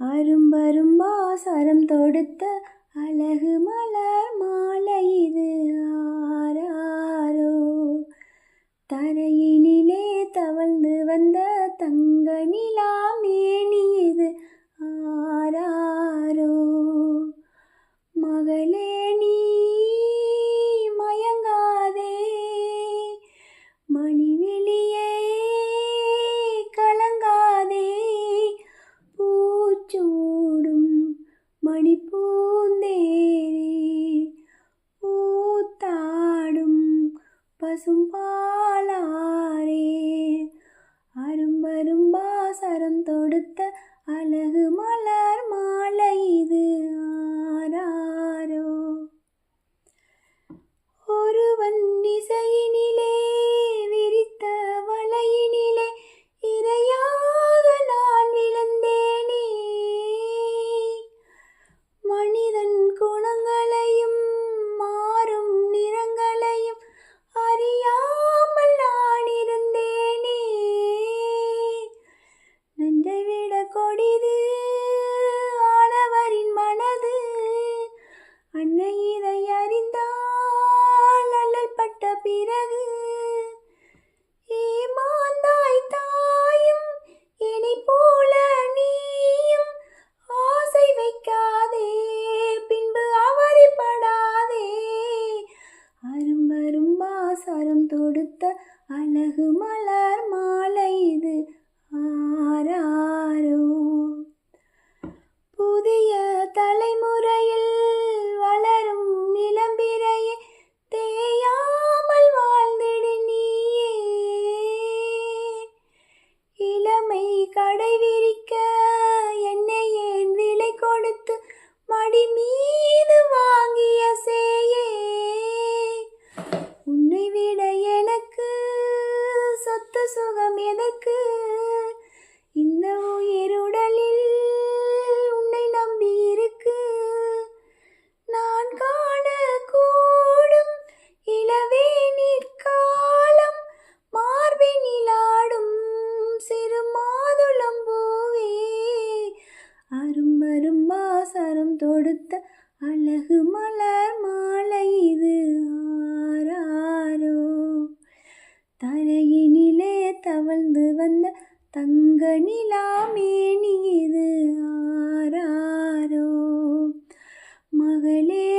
அரும்பரும்பா சரம் தொடுத்த அழகு மலர். மணிப்பூந்தேரே பூத்தாடும் பசும்பாலாரே. அரும்பரும்பா சரம் தொடுத்த அழகு மலர் சரம் தொடுத்த அழகு மலர் மாலை இது. ஆராரோ? புதிய தலைமுறையில் வளரும் இளம்பிறையே தேயாமல் வாழ்ந்திடு நீயே. இளமை கடை விரிக்க என்னை ஏன் விலை கொடுத்து மடிமீ சுகம் எதற்கு? இந்த உயிருடலில் உன்னை நம்பி இருக்கு. நான் காண கூடும் இளவே காலம் மார்பினிலாடும் சிறு மாதுளம்பூவே அரும்பரும் சரம் தொடுத்த அழகு மலர் தங்க நிலாமேனி இது ஆராரோ? மகளே